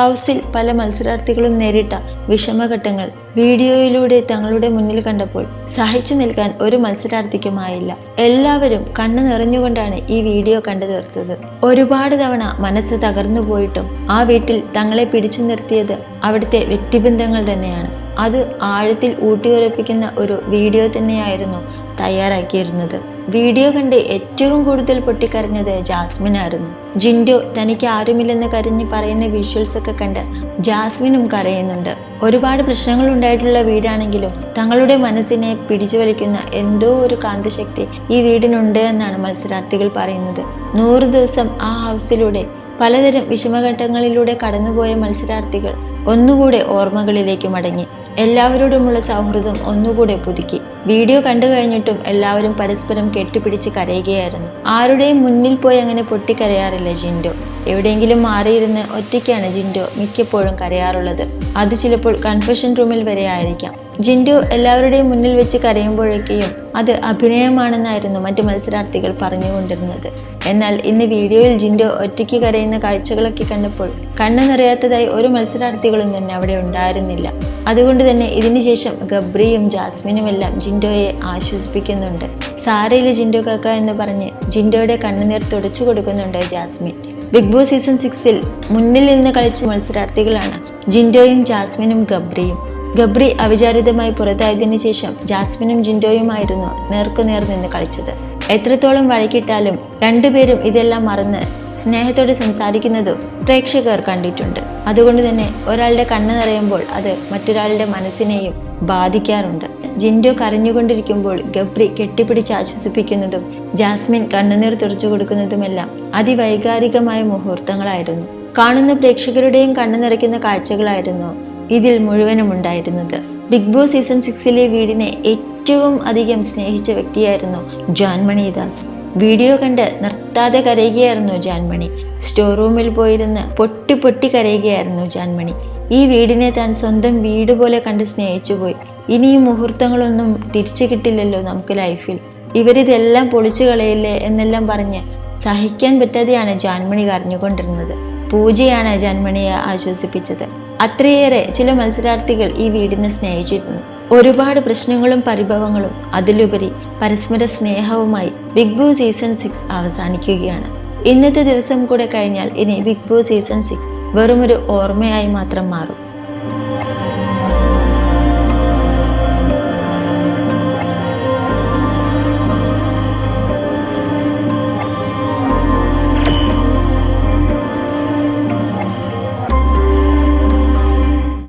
ഹൗസിൽ പല മത്സരാർത്ഥികളും നേരിട്ട വിഷമഘട്ടങ്ങൾ. വീഡിയോയിലൂടെ തങ്ങളുടെ മുന്നിൽ കണ്ടപ്പോൾ സഹിച്ചു നിൽക്കാൻ ഒരു മത്സരാർത്ഥിക്കുമായില്ല. എല്ലാവരും കണ്ണു നിറഞ്ഞുകൊണ്ടാണ് ഈ വീഡിയോ കണ്ടു തീർത്തത്. ഒരുപാട് തവണ മനസ്സ് തകർന്നു പോയിട്ടും ആ വീട്ടിൽ തങ്ങളെ പിടിച്ചു നിർത്തിയത് അവിടുത്തെ വ്യക്തിബന്ധങ്ങൾ തന്നെയാണ്. അത് ആഴത്തിൽ ഊട്ടിയുറപ്പിക്കുന്ന ഒരു വീഡിയോ തന്നെയായിരുന്നു തയ്യാറാക്കിയിരുന്നത്. വീഡിയോ കണ്ട് ഏറ്റവും കൂടുതൽ പൊട്ടിക്കരഞ്ഞത് ജാസ്മിൻ ആയിരുന്നു. ജിൻഡോ തനിക്ക് ആരുമില്ലെന്ന് കരഞ്ഞ് പറയുന്ന വിഷ്വൽസ് ഒക്കെ കണ്ട് ജാസ്മിനും കരയുന്നുണ്ട്. ഒരുപാട് പ്രശ്നങ്ങൾ ഉണ്ടായിട്ടുള്ള വീടാണെങ്കിലും തങ്ങളുടെ മനസ്സിനെ പിടിച്ചു വലിക്കുന്ന എന്തോ ഒരു കാന്തശക്തി ഈ വീടിനുണ്ട് എന്നാണ് മത്സരാർത്ഥികൾ പറയുന്നത്. നൂറ് ദിവസം ആ ഹൗസിലൂടെ പലതരം വിഷമഘട്ടങ്ങളിലൂടെ കടന്നുപോയ മത്സരാർത്ഥികൾ ഒന്നുകൂടെ ഓർമ്മകളിലേക്ക് മടങ്ങി. എല്ലാവരോടുമുള്ള സൗഹൃദം ഒന്നുകൂടെ പുതുക്കി. വീഡിയോ കണ്ടു കഴിഞ്ഞിട്ടും എല്ലാവരും പരസ്പരം കെട്ടിപ്പിടിച്ച് കരയുകയായിരുന്നു. ആരുടെയും മുന്നിൽ പോയി അങ്ങനെ പൊട്ടിക്കരയാറില്ല ജിൻഡോ. എവിടെയെങ്കിലും മാറിയിരുന്ന് ഒറ്റയ്ക്കാണ് ജിൻഡോ മിക്കപ്പോഴും കരയാറുള്ളത്. അത് ചിലപ്പോൾ കൺഫെഷൻ റൂമിൽ വരെ ആയിരിക്കാം. ജിൻഡു എല്ലാവരുടെയും മുന്നിൽ വെച്ച് കരയുമ്പോഴൊക്കെയും അത് അഭിനയമാണെന്നായിരുന്നു മറ്റു മത്സരാർത്ഥികൾ പറഞ്ഞുകൊണ്ടിരുന്നത്. എന്നാൽ ഇന്ന് വീഡിയോയിൽ ജിൻഡു ഒറ്റയ്ക്ക് കരയുന്ന കാഴ്ചകളൊക്കെ കണ്ടപ്പോൾ കണ്ണു നിറയാത്തതായി ഒരു മത്സരാർത്ഥികളും തന്നെ അവിടെ ഉണ്ടായിരുന്നില്ല. അതുകൊണ്ട് തന്നെ ഇതിനുശേഷം ഗബ്രിയും ജാസ്മിനും എല്ലാം ജിൻഡോയെ ആശ്വസിപ്പിക്കുന്നുണ്ട്. സാരയിലെ ജിൻഡോ കാക്ക എന്ന് പറഞ്ഞ് ജിൻഡോയുടെ കണ്ണുനീർ തുടച്ചു കൊടുക്കുന്നുണ്ട് ജാസ്മിൻ. ബിഗ് ബോസ് സീസൺ സിക്സിൽ മുന്നിൽ നിന്ന് കളിച്ച മത്സരാർത്ഥികളാണ് ജിൻഡോയും ജാസ്മിനും ഗബ്രിയും. ഗബ്രി അവിചാരിതമായി പുറത്തായതിനു ശേഷം ജാസ്മിനും ജിൻഡോയുമായിരുന്നു നേർക്കുനേർ നിന്ന് കളിച്ചത്. എത്രത്തോളം വഴക്കിട്ടാലും രണ്ടുപേരും ഇതെല്ലാം മറന്ന് സ്നേഹത്തോടെ സംസാരിക്കുന്നതും പ്രേക്ഷകർ കണ്ടിട്ടുണ്ട്. അതുകൊണ്ട് തന്നെ ഒരാളുടെ കണ്ണ് നിറയുമ്പോൾ അത് മറ്റൊരാളുടെ മനസ്സിനെയും ബാധിക്കാറുണ്ട്. ജിൻഡോ കരഞ്ഞുകൊണ്ടിരിക്കുമ്പോൾ ഗബ്രി കെട്ടിപ്പിടിച്ച് ആശ്വസിപ്പിക്കുന്നതും ജാസ്മിൻ കണ്ണുനീർ തുറച്ചു കൊടുക്കുന്നതുമെല്ലാം അതിവൈകാരികമായ മുഹൂർത്തങ്ങളായിരുന്നു. കാണുന്ന പ്രേക്ഷകരുടെയും കണ്ണു നിറയ്ക്കുന്ന കാഴ്ചകളായിരുന്നു ഇതിൽ മുഴുവനും ഉണ്ടായിരുന്നത്. ബിഗ് ബോസ് സീസൺ സിക്സിലെ വീടിനെ ഏറ്റവും അധികം സ്നേഹിച്ച വ്യക്തിയായിരുന്നു ജോൻമണിദാസ്. ദാസ് വീഡിയോ കണ്ട് നിർത്താതെ കരയുകയായിരുന്നു ജാൻമണി. സ്റ്റോർ റൂമിൽ പോയിരുന്ന് പൊട്ടി പൊട്ടി കരയുകയായിരുന്നു ജാൻമണി. ഈ വീടിനെ താൻ സ്വന്തം വീട് പോലെ കണ്ട് സ്നേഹിച്ചുപോയി ഇനി ഈ മുഹൂർത്തങ്ങളൊന്നും തിരിച്ചു കിട്ടില്ലല്ലോ നമുക്ക് ലൈഫിൽ ഇവരിതെല്ലാം പൊളിച്ചു കളയില്ലേ എന്നെല്ലാം പറഞ്ഞ് സഹിക്കാൻ പറ്റാതെയാണ് ജാൻമണി കരഞ്ഞുകൊണ്ടിരുന്നത്. പൂജയാണ് ജാൻമണിയെ ആശ്വസിപ്പിച്ചത്. അത്രയേറെ ചില മത്സരാർത്ഥികൾ ഈ വീടിനെ സ്നേഹിച്ചിരുന്നു. ഒരുപാട് പ്രശ്നങ്ങളും പരിഭവങ്ങളും അതിലുപരി പരസ്പര സ്നേഹവുമായി ബിഗ് ബോസ് സീസൺ സിക്സ് അവസാനിക്കുകയാണ്. ഇന്നത്തെ ദിവസം കൂടെ കഴിഞ്ഞാൽ ഇനി ബിഗ് ബോസ് സീസൺ സിക്സ് വെറുമൊരു ഓർമ്മയായി മാത്രം മാറും.